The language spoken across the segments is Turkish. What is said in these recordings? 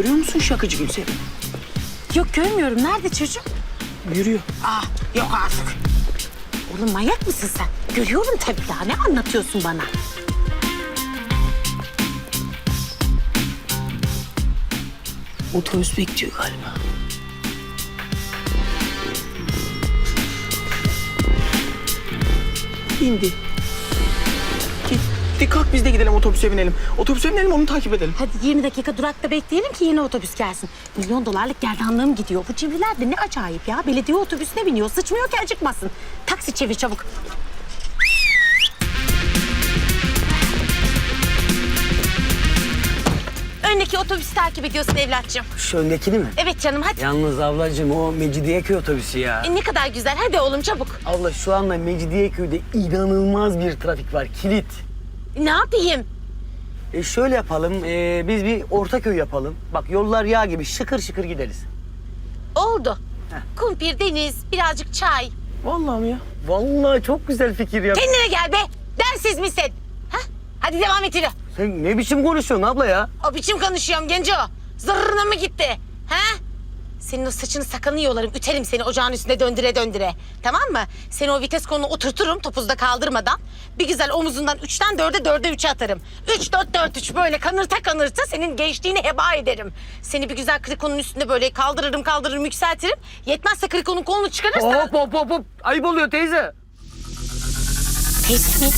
Görüyor musun şakacı Gülserim? Yok görmüyorum. Nerede çocuk? Yürüyor. Ah yok artık. Oğlum manyak mısın sen? Görüyorum tabii daha. Ne anlatıyorsun bana? Otobüs bekliyor galiba. İndi. Gitti kalk biz de gidelim otobüse binelim. Otobüse binelim onu takip edelim. Hadi 20 dakika durakta bekleyelim ki yeni otobüs gelsin. Milyon dolarlık gerdanlığım gidiyor. Bu cimriler de ne acayip ya. Belediye otobüsüne biniyor. Sıçmıyor ki acıkmasın. Taksi çevir çabuk. Öndeki otobüsü takip ediyorsun evlatçım. Şu öndekini mi? Evet canım hadi. Yalnız ablacığım o Mecidiyeköy otobüsü ya. E, ne kadar güzel. Hadi oğlum çabuk. Abla şu anda Mecidiyeköy'de inanılmaz bir trafik var. Kilit. Ne yapayım? E şöyle yapalım, e, biz bir Ortaköy yapalım. Bak yollar yağ gibi şıkır şıkır gideriz. Oldu. Kumpir, deniz, birazcık çay. Vallahi mi ya? Vallahi çok güzel fikir ya. Kendine gel be. Dersiz misin? Ha? Hadi devam et yürü. Sen ne biçim konuşuyorsun abla ya? O biçim konuşuyorum genco. Zırrına mı gitti? Ha? Senin o saçını sakalını yolarım. Üterim seni ocağın üstünde döndüre döndüre. Tamam mı? Seni o vites konuna oturturum topuzda kaldırmadan. Bir güzel omuzundan üçten dörde dörde üçe atarım. Üç dört dört üç böyle kanırta kanırta senin gençliğini heba ederim. Seni bir güzel krikonun üstünde böyle kaldırırım kaldırırım yükseltirim. Yetmezse krikonun kolunu çıkarırsam... Hop hop hop hop. Ayıp oluyor teyze. Teyze mi?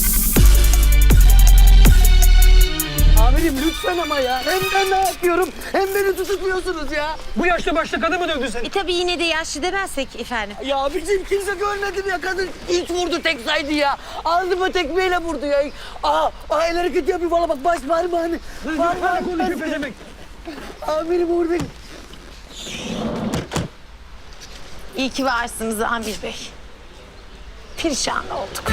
Amirim lütfen ama ya. Hem ben ne yapıyorum hem beni tutukluyorsunuz ya. Bu yaşta başta kadın mı dövdün sen? E tabii yine de yaşlı demezsek efendim. Ya abicim kimse görmedim ya kadın ilk vurdu tek saydı ya. Alnıma tekmeyle vurdu ya. Aa, aa el hareketi yapıyor valla bak baş parmağını. Parmağını konuşuyor pezemek. Amirim vurdu. İyi ki varsınız Amir Bey. Perişan olduk.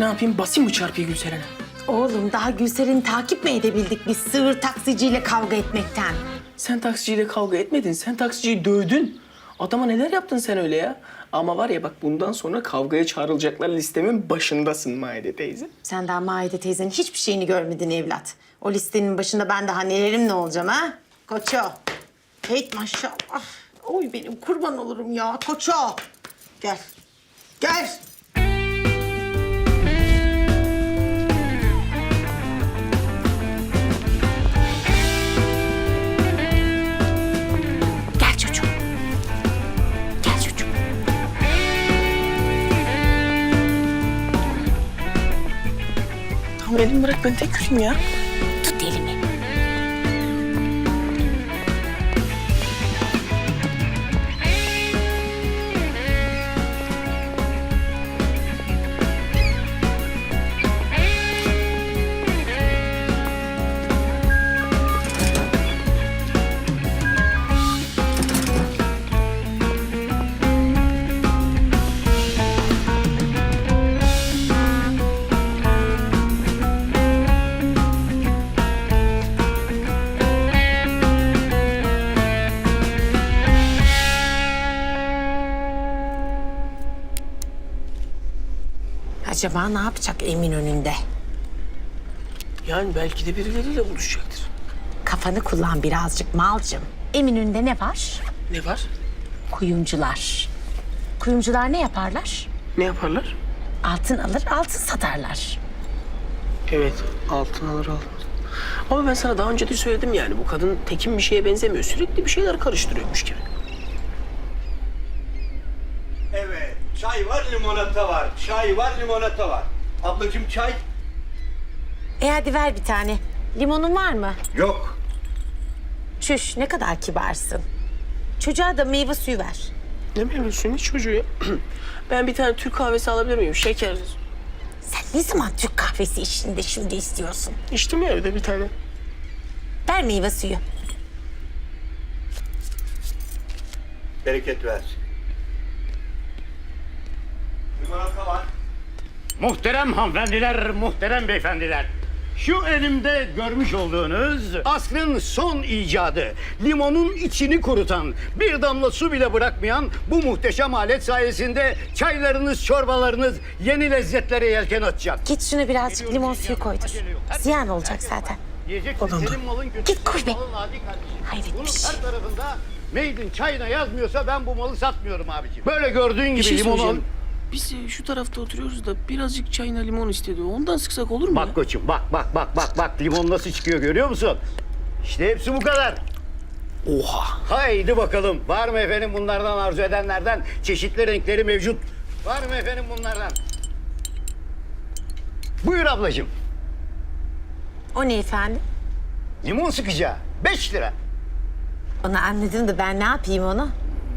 Ne yapayım basayım mı çarpıyı Gülseren'e? Oğlum daha Gülser'in takip mi edebildik biz sığır taksiciyle kavga etmekten? Sen taksiciyle kavga etmedin. Sen taksiciyi dövdün. Adama neler yaptın sen öyle ya? Ama var ya bak bundan sonra kavgaya çağrılacaklar listemin başındasın Maide teyze. Sen daha Maide teyzenin hiçbir şeyini görmedin evlat. O listenin başında ben daha nelerim ne olacağım ha? Koço. Hey maşallah. Oy benim kurban olurum ya. Koço. Gel. Gel Tamam elimi bırak ben tek yürüyeyim ya. Acaba ne yapacak Emin önünde? Yani belki de birileriyle buluşacaktır. Kafanı kullan birazcık malcım. Eminönü'nde ne var? Ne var? Kuyumcular. Kuyumcular ne yaparlar? Ne yaparlar? Altın alır, altın satarlar. Evet altın alır almaz. Ama ben sana daha önce de söyledim yani bu kadın tekin bir şeye benzemiyor. Sürekli bir şeyler karıştırıyormuş gibi. Evet, çay var, limonata var. Çay var, limonata var. Ablacığım çay? E hadi ver bir tane. Limonun var mı? Yok. Çüş, ne kadar kibarsın. Çocuğa da meyve suyu ver. Ne meyvesi ne çocuğu ya? ben bir tane Türk kahvesi alabilir miyim? Şeker. Sen ne zaman Türk kahvesi işinde şimdi istiyorsun? İçtim ya evde bir tane. Ver meyve suyu. Bereket versin. Muhterem hanımefendiler, muhterem beyefendiler. Şu elimde görmüş olduğunuz asrın son icadı, limonun içini kurutan, bir damla su bile bırakmayan bu muhteşem alet sayesinde çaylarınız, çorbalarınız yeni lezzetlere yelken açacak. Git şuna birazcık limon suyu koydur. Ziyan olacak zaten. Kötü, Git koy be. Hayret Bunun bir şey. her tarafında Made in China yazmıyorsa ben bu malı satmıyorum abiciğim. Böyle gördüğün gibi şey limon al. söyleyeceğim. Biz e, şu tarafta oturuyoruz da birazcık çayına limon istedi. Ondan sıksak olur mu Bak ya? koçum bak bak bak bak bak limon nasıl çıkıyor görüyor musun? İşte hepsi bu kadar. Oha. Haydi bakalım. Var mı efendim bunlardan arzu edenlerden? Çeşitli renkleri mevcut. Var mı efendim bunlardan? Buyur ablacığım. O ne efendim? Limon sıkacağı. Beş lira. Onu anladım da ben ne yapayım onu?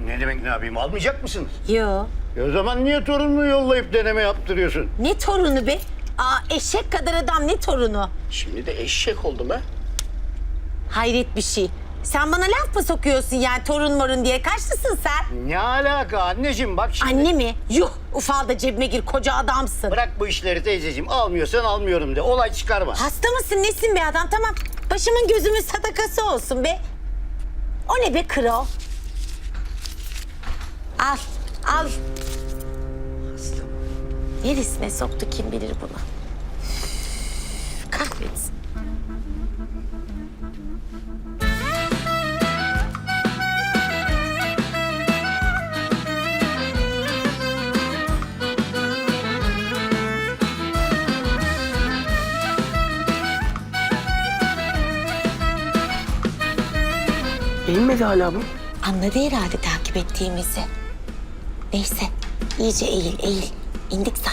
Ne demek ne yapayım? Almayacak mısınız? Yo. E o zaman niye torununu yollayıp deneme yaptırıyorsun? Ne torunu be? Aa eşek kadar adam ne torunu? Şimdi de eşek oldum ha. Hayret bir şey. Sen bana laf mı sokuyorsun yani torun morun diye? Kaçlısın sen? Ne alaka anneciğim bak şimdi. Anne mi? Yuh ufal da cebime gir koca adamsın. Bırak bu işleri teyzeciğim. Almıyorsan almıyorum de. Olay çıkarma. Hasta mısın nesin be adam? Tamam başımın gözümün sadakası olsun be. O ne be kro? Al al. Neresine soktu kim bilir bunu. Kahretsin. Eğilmedi hala bu. Anladı herhalde takip ettiğimizi. Neyse iyice eğil eğil. İndik zannetsin.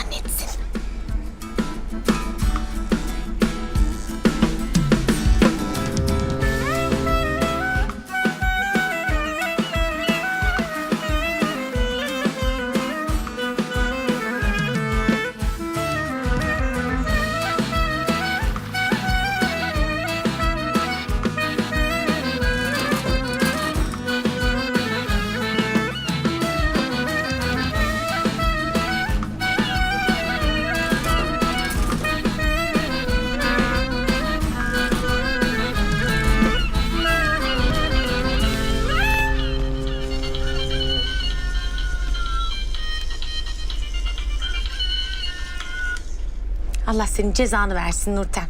Senin cezanı versin Nurten.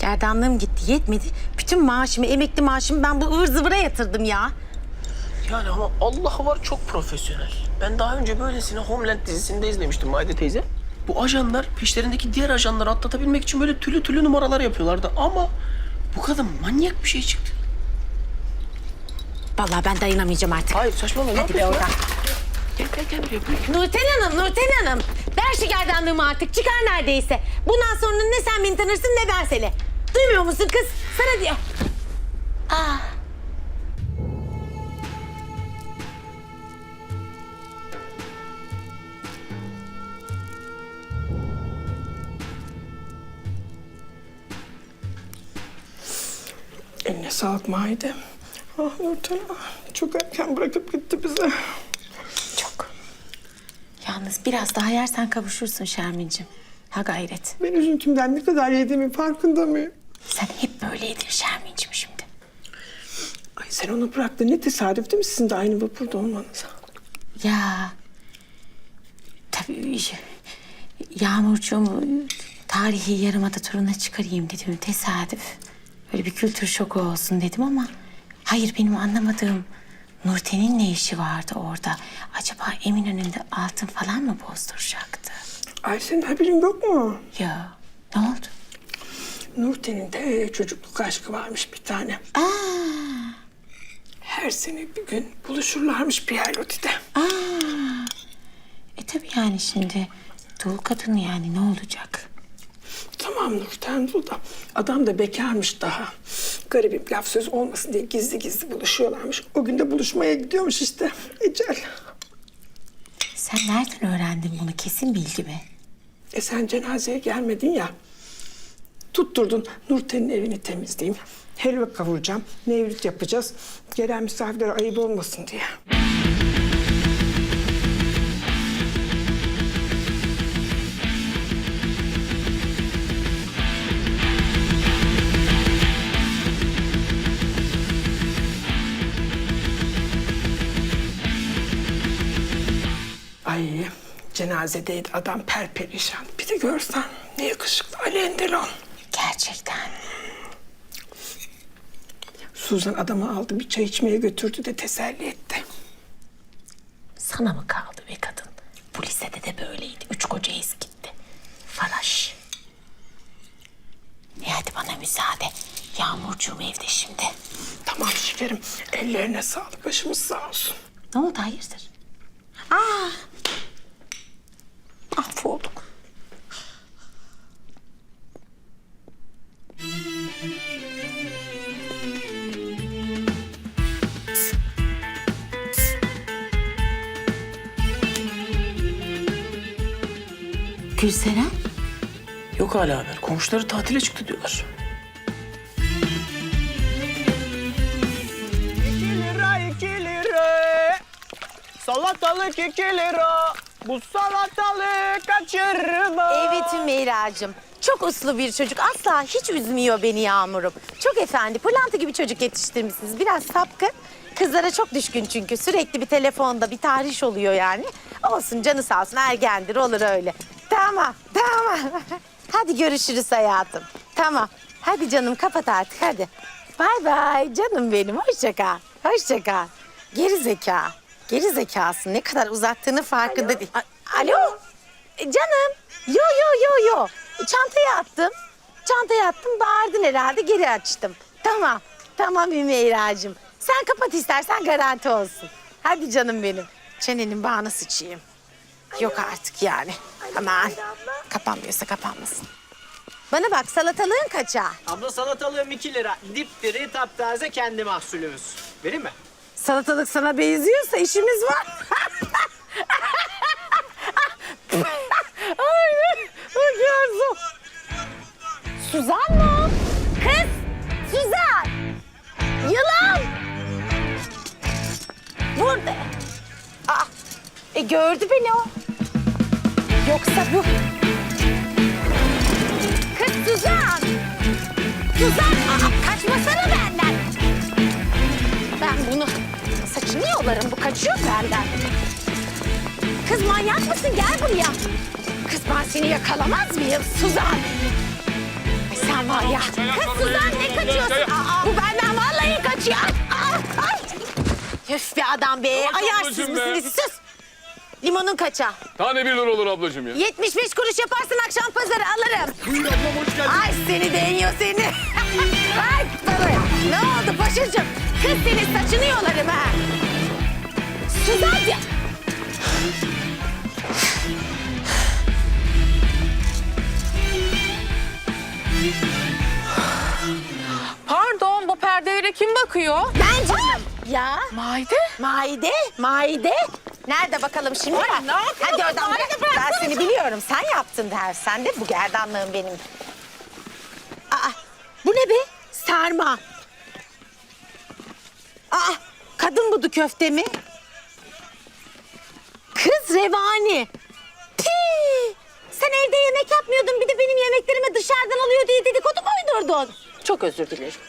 Gerdanlığım gitti yetmedi. Bütün maaşımı, emekli maaşımı ben bu ıvır zıvıra yatırdım ya. Yani ama Allah var çok profesyonel. Ben daha önce böylesine Homeland dizisinde izlemiştim Maide teyze. Bu ajanlar peşlerindeki diğer ajanları atlatabilmek için böyle türlü türlü numaralar yapıyorlardı. Ama bu kadın manyak bir şey çıktı. Vallahi ben dayanamayacağım artık. Hayır saçmalama. ne Hadi be yapıyorsun oradan. Gel gel gel buraya. buyur. Nurten Hanım, Nurten Hanım. Ver şu gerdanlığımı artık. Çıkar neredeyse. Bundan sonra ne sen beni tanırsın ne ben seni. Duymuyor musun kız? Sana diyor. Aa. Eline sağlık Maide. Ah Nurten ah, çok erken bırakıp gitti bize. Yalnız biraz daha yersen kavuşursun Şermin'cim. Ha gayret. Ben üzüntümden ne kadar yediğimin farkında mıyım? Sen hep böyleydin Şermin'cim şimdi. Ay sen onu bırak da ne tesadüf değil mi sizin de aynı vapurda olmanız? Ya. Tabii Yağmurcuğum tarihi yarımada turuna çıkarayım dedim. Tesadüf. Böyle bir kültür şoku olsun dedim ama... Hayır benim anlamadığım Nurten'in ne işi vardı orada? Acaba Eminönü'nde altın falan mı bozduracaktı? Ay senin haberin yok mu? Ya ne oldu? Nurten'in de çocukluk aşkı varmış bir tane. Aa, Her sene bir gün buluşurlarmış Pierlotti'de. e tabii yani şimdi dul kadın yani ne olacak? Tamam Nurten dur da adam da bekarmış daha. Garibim laf söz olmasın diye gizli gizli buluşuyorlarmış. O gün de buluşmaya gidiyormuş işte. Ecel. Sen nereden öğrendin bunu? Kesin bilgi mi? E sen cenazeye gelmedin ya. Tutturdun Nurten'in evini temizleyeyim. Helva kavuracağım. Nevrit yapacağız. Gelen misafirlere ayıp olmasın diye. Cenazedeydi adam perperişan. Bir de görsen ne yakışıklı Ali Endelon. Gerçekten. Suzan adamı aldı bir çay içmeye götürdü de teselli etti. Sana mı kaldı be kadın? Bu lisede de böyleydi. Üç koca gitti. Faraş. E hadi bana müsaade. Yağmurcuğum evde şimdi. Tamam şekerim ellerine sağlık başımız sağ olsun. Ne oldu hayırdır? Aa! Gülseren? Yok hala haber. Komşuları tatile çıktı diyorlar. lira 2 lira. Salatalık 2 lira. Bu salatalık kaçırma. Evet Ümeyra'cığım. Çok uslu bir çocuk. Asla hiç üzmüyor beni Yağmur'um. Çok efendi. Pırlanta gibi çocuk yetiştirmişsiniz. Biraz sapkın. Kızlara çok düşkün çünkü. Sürekli bir telefonda bir tahriş oluyor yani. Olsun canı sağ olsun ergendir olur öyle. Tamam tamam. Hadi görüşürüz hayatım. Tamam. Hadi canım kapat artık hadi. Bay bay canım benim. Hoşça kal. Hoşça kal. Geri zeka. Geri zekasın. Ne kadar uzattığını farkında değil. A- Alo. E, Canım. Yo yo yo yo. E, Çantaya attım. Çantaya attım bağırdın herhalde geri açtım. Tamam. Tamam Ümeyra'cığım. Sen kapat istersen garanti olsun. Hadi canım benim. Çenenin bağına sıçayım. Yok artık yani. Aman. Kapanmıyorsa kapanmasın. Bana bak salatalığın kaça? Abla salatalığım 2 lira. Dipdiri taptaze kendi mahsulümüz. Vereyim mi? Salatalık sana benziyorsa işimiz var. Ay, bakıyorsun. Suzan mı? Kız, Suzan. Yılan. Burada. Aa, e gördü beni o. Yoksa bu. Kız Suzan. Suzan, aa, kaçmasana benden. Ben bunu saçını yolarım. Bu kaçıyor benden. Kız manyak mısın? Gel buraya. Kız ben seni yakalamaz mıyım Suzan? Ay sen var ya. Kız Suzan ne kaçıyorsun? Aa, bu benden vallahi kaçıyor. Aa, ay. Üf be adam be. Ayarsız ablacığım mısın? be. Sus. Limonun kaça? Tane bir lira olur ablacığım ya. 75 kuruş yaparsın akşam pazarı alırım. Buyur ablam hoş geldin. Ay seni değiyor seni. Ay bana. Ne oldu paşacığım? Kız senin saçını yolarım ha. Suzan ya. Pardon bu perdelere kim bakıyor? Ben canım. Ya. Maide. Maide, Maide. Nerede bakalım şimdi? Ay, ne yapıyorsun? Hadi oradan. Ben, ben seni biliyorum. Sen yaptın der. Sen de bu gerdanlığın benim. Aa, bu ne be? Sarma. Aa, kadın budu köfte mi? Kız revani. Pii. Sen evde yemek yapmıyordun. Bir de benim yemeklerimi dışarıdan alıyor diye dedikodu mu uydurdun? Çok özür dilerim.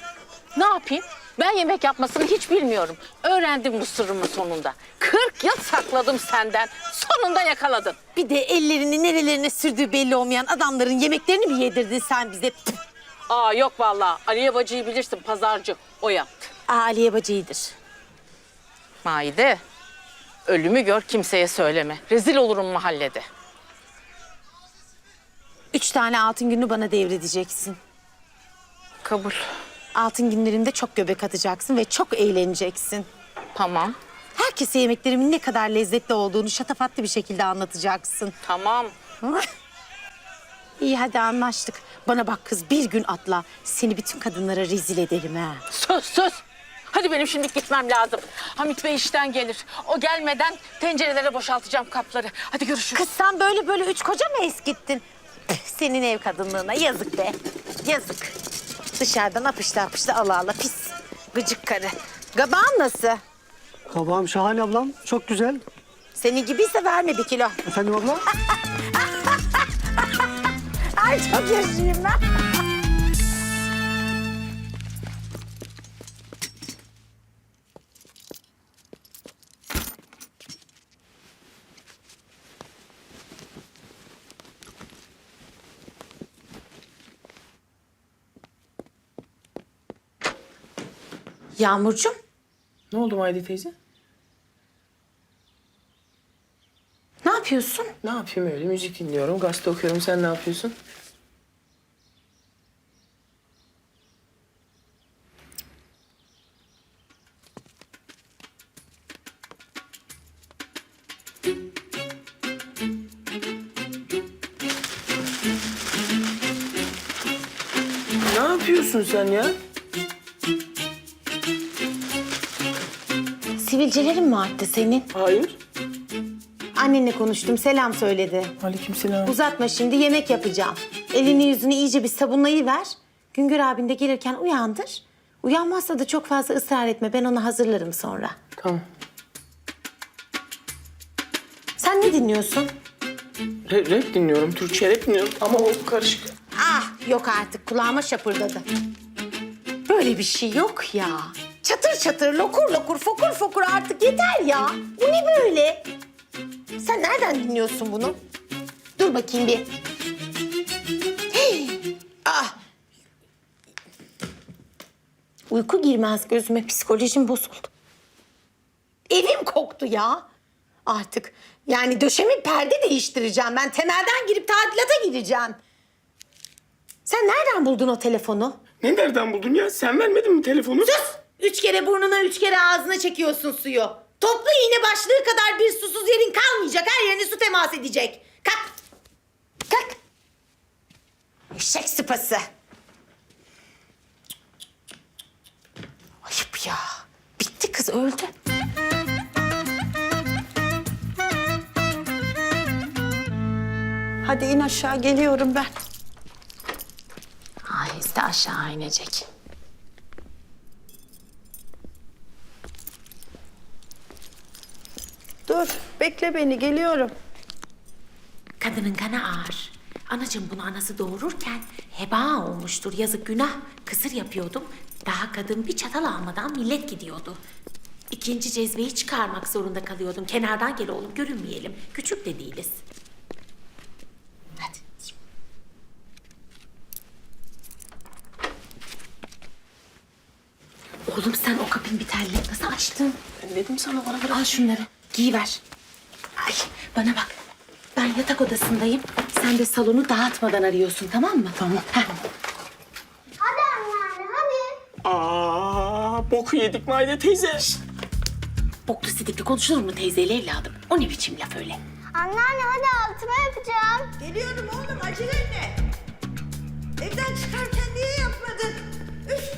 Ne yapayım? Ben yemek yapmasını hiç bilmiyorum. Öğrendim bu sırrımı sonunda. 40 yıl sakladım senden. Sonunda yakaladın. Bir de ellerini nerelerine sürdüğü belli olmayan adamların yemeklerini mi yedirdin sen bize? Püh. Aa yok vallahi. Aliye bacıyı bilirsin pazarcı. O yaptı. Aa, Aliye bacıyıdır. Maide. Ölümü gör kimseye söyleme. Rezil olurum mahallede. Üç tane altın günü bana devredeceksin. Kabul. Altın günlerinde çok göbek atacaksın ve çok eğleneceksin. Tamam. Herkese yemeklerimin ne kadar lezzetli olduğunu şatafatlı bir şekilde anlatacaksın. Tamam. İyi hadi anlaştık. Bana bak kız bir gün atla. Seni bütün kadınlara rezil ederim ha. Söz söz. Hadi benim şimdi gitmem lazım. Hamit Bey işten gelir. O gelmeden tencerelere boşaltacağım kapları. Hadi görüşürüz. Kız sen böyle böyle üç koca mı eskittin? Senin ev kadınlığına yazık be. Yazık. Dışarıdan apıştı apıştı ala ala pis. Gıcık karı. Gabağın nasıl? Kabağım şahane ablam. Çok güzel. Senin gibiyse verme bir kilo. Efendim abla? Ay çok yaşayayım ben. Yağmurcuğum. Ne oldu Maide teyze? Ne yapıyorsun? Ne yapayım öyle müzik dinliyorum, gazete okuyorum. Sen ne yapıyorsun? Ne yapıyorsun sen ya? Sivilcelerin mi arttı senin? Hayır. Annenle konuştum, selam söyledi. Aleykümselam. Uzatma şimdi, yemek yapacağım. Elini yüzünü iyice bir sabunlayıver. Güngör abin de gelirken uyandır. Uyanmazsa da çok fazla ısrar etme, ben onu hazırlarım sonra. Tamam. Sen ne dinliyorsun? Rap, rap dinliyorum, Türkçe rap dinliyorum ama o karışık. Ah, yok artık, kulağıma şapırdadı. Böyle bir şey yok ya. Çatır çatır, lokur lokur, fokur fokur artık yeter ya. Bu ne böyle? Sen nereden dinliyorsun bunu? Dur bakayım bir. Hey! Ah! Uyku girmez gözüme, psikolojim bozuldu. Evim koktu ya. Artık yani döşemi perde değiştireceğim ben. Temelden girip tadilata gireceğim. Sen nereden buldun o telefonu? Ne nereden buldun ya? Sen vermedin mi telefonu? Sus! Üç kere burnuna, üç kere ağzına çekiyorsun suyu. Toplu iğne başlığı kadar bir susuz yerin kalmayacak. Her yerine su temas edecek. Kalk. Kalk. Eşek sıpası. Ayıp ya. Bitti kız öldü. Hadi in aşağı geliyorum ben. Aheste aşağı inecek. Dur bekle beni geliyorum. Kadının kanı ağır. Anacığım bunu anası doğururken heba olmuştur. Yazık günah. Kısır yapıyordum. Daha kadın bir çatal almadan millet gidiyordu. İkinci cezveyi çıkarmak zorunda kalıyordum. Kenardan gel oğlum görünmeyelim. Küçük de değiliz. Hadi. Oğlum sen o kapıyı bir telle nasıl açtın? Ben dedim sana bana bırak. Al şunları. Giyiver. Ay bana bak. Ben yatak odasındayım. Sen de salonu dağıtmadan arıyorsun tamam mı? Tamam. Heh. Hadi anneanne hadi. Aa, boku yedik Maide teyze. Boklu sidikli konuşulur mu teyzeyle evladım? O ne biçim laf öyle? Anneanne hadi altıma yapacağım. Geliyorum oğlum acele etme. Evden çıkarken niye yapmadın? Üf.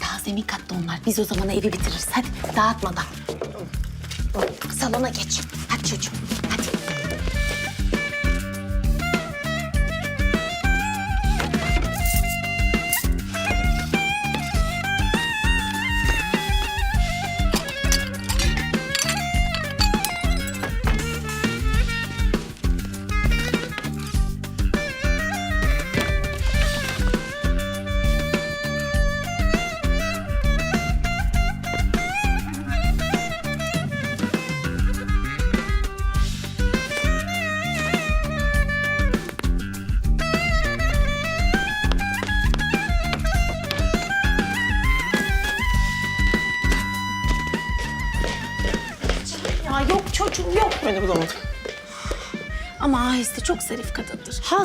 Daha zemin katta onlar. Biz o zaman evi bitiririz. Hadi dağıtmadan. Salona geç. Hadi çocuğum.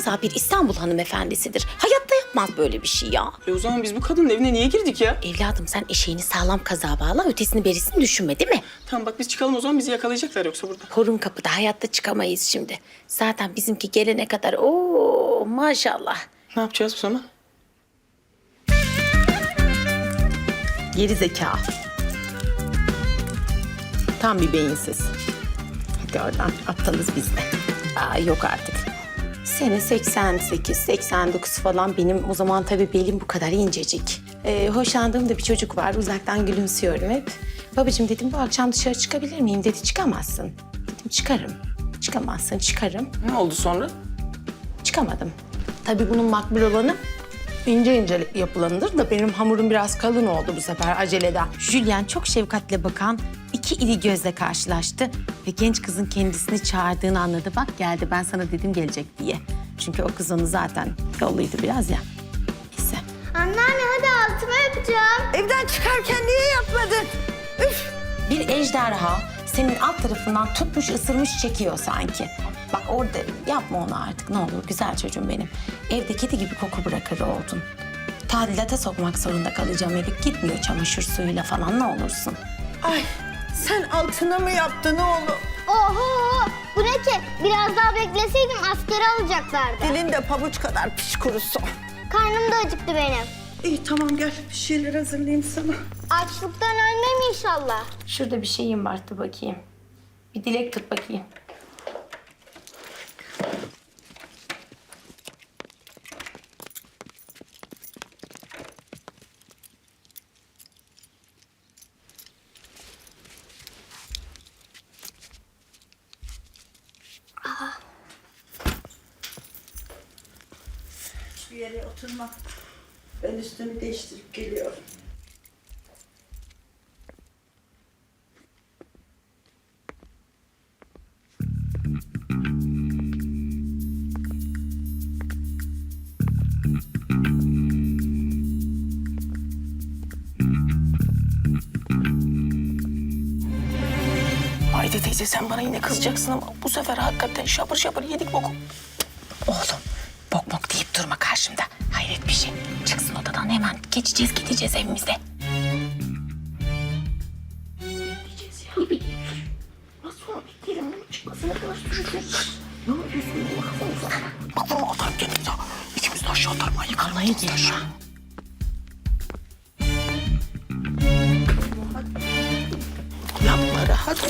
Haza bir İstanbul hanımefendisidir. Hayatta yapmaz böyle bir şey ya. E o zaman biz bu kadının evine niye girdik ya? Evladım sen eşeğini sağlam kaza bağla, ötesini berisini düşünme değil mi? Tamam bak biz çıkalım o zaman bizi yakalayacaklar yoksa burada. Korun kapıda hayatta çıkamayız şimdi. Zaten bizimki gelene kadar o maşallah. Ne yapacağız o zaman? Geri zeka. Tam bir beyinsiz. Hadi oradan aptalız biz de. Aa, yok artık. Sene 88, 89 falan benim o zaman tabii belim bu kadar incecik. Ee, hoşlandığım da bir çocuk var. Uzaktan gülümsüyorum hep. Babacığım dedim bu akşam dışarı çıkabilir miyim? Dedi çıkamazsın. Dedim çıkarım. Çıkamazsın çıkarım. Ne oldu sonra? Çıkamadım. Tabii bunun makbul olanı ince ince yapılanıdır da benim hamurum biraz kalın oldu bu sefer aceleden. Julian çok şefkatle bakan iki iri gözle karşılaştı ve genç kızın kendisini çağırdığını anladı. Bak geldi ben sana dedim gelecek diye. Çünkü o kız onu zaten yolluydu biraz ya. Neyse. Anneanne hadi altıma yapacağım. Evden çıkarken niye yapmadın? Üf! Bir ejderha senin alt tarafından tutmuş ısırmış çekiyor sanki. Bak orada yapma onu artık ne olur güzel çocuğum benim. Evde kedi gibi koku bırakır oldun. Tadilata sokmak zorunda kalacağım evi. Gitmiyor çamaşır suyuyla falan ne olursun. Ay sen altına mı yaptın oğlum? Oho! Bu ne ki? Biraz daha bekleseydim askere alacaklardı. Dilinde pabuç kadar piş kurusu. Karnım da acıktı benim. İyi tamam gel bir şeyler hazırlayayım sana. Açlıktan ölmem inşallah. Şurada bir şeyim var dur bakayım. Bir dilek tut bakayım. Bir yere oturma. Ben üstümü değiştirip geliyorum. Haydi teyze sen bana yine kızacaksın ama bu sefer hakikaten şapır şapır yedik boku. Hemen geçeceğiz gideceğiz evimize. Bak vurma atarım kendimize. İkimiz de aşağı atarım. Ay yıkarım aşağı. Yapma rahat ol.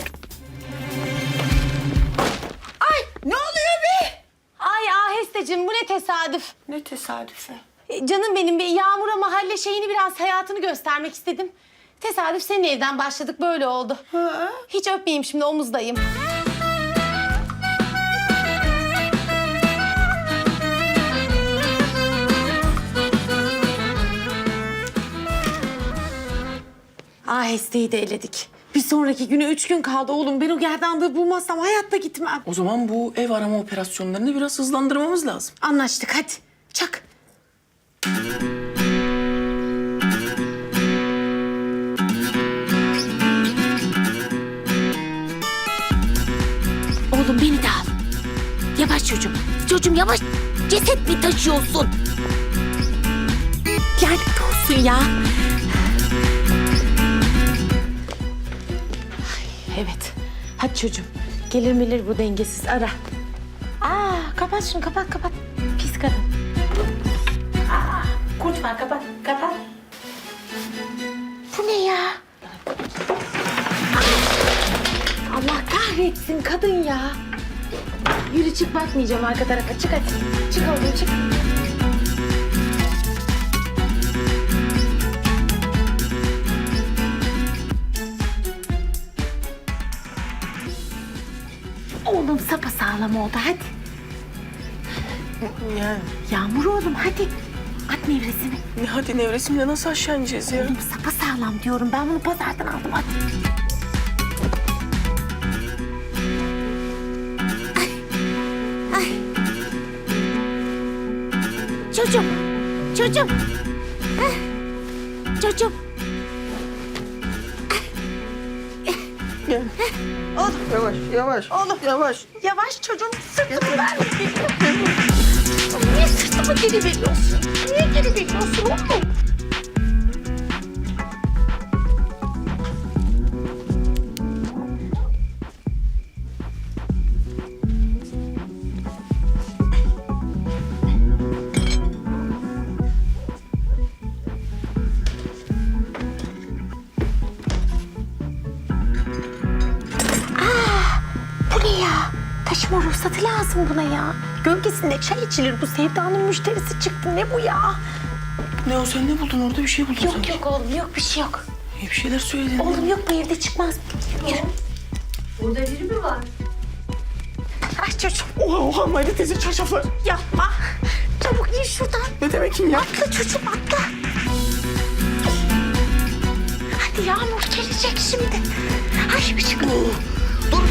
Ne oluyor be? Ay Ahesteciğim bu ne tesadüf. Ne tesadüfi. E, Canım benim bir Yağmur'a mahalle şeyini biraz hayatını göstermek istedim. Tesadüf senin evden başladık böyle oldu. Hiç öpmeyeyim şimdi omuzdayım. Aheste'yi de eledik. Bir sonraki güne üç gün kaldı oğlum. Ben o gerdanlığı bulmazsam hayatta gitmem. O zaman bu ev arama operasyonlarını biraz hızlandırmamız lazım. Anlaştık hadi. Çak. Oğlum beni de al. Yavaş çocuğum. Çocuğum yavaş. Ceset mi taşıyorsun? Lanet olsun ya. Ay, evet. Hadi çocuğum. Gelir milir bu dengesiz ara. Aa, kapat şunu kapat kapat. Pis kadın. Aa, kurt var kapat kapat. Kahretsin kadın ya. Yürü çık bakmayacağım arka tarafa. Çık hadi. Çık oğlum çık. Oğlum sapasağlam oldu hadi. Yani Yağmur oğlum hadi. At nevresini. ne hadi nevresimle nasıl aşağı ineceğiz ya? Oğlum sapasağlam diyorum. Ben bunu pazardan aldım hadi. Çocuğum, çocuğum. Heh. Çocuğum. Yavaş yavaş. Oğlum. Yavaş. Yavaş çocuğum. Sırtımı ver. Niye sırtımı geri veriyorsun? Niye geri veriyorsun oğlum? Lazım buna ya. Gölgesinde çay içilir bu sevdanın müşterisi çıktı. Ne bu ya? Ne o sen ne buldun orada bir şey buldun Yok sanki. yok oğlum yok bir şey yok. Bir şeyler söyledin. Oğlum yok bu evde çıkmaz. Yürü. Burada biri mi var? Ay çocuğum Oha oha Mayda teyze çarşaflar. yapma. Çabuk in şuradan. Ne demek ya? Atla çocuğum atla. Hadi Yağmur gelecek şimdi. Ay bir çık. Dur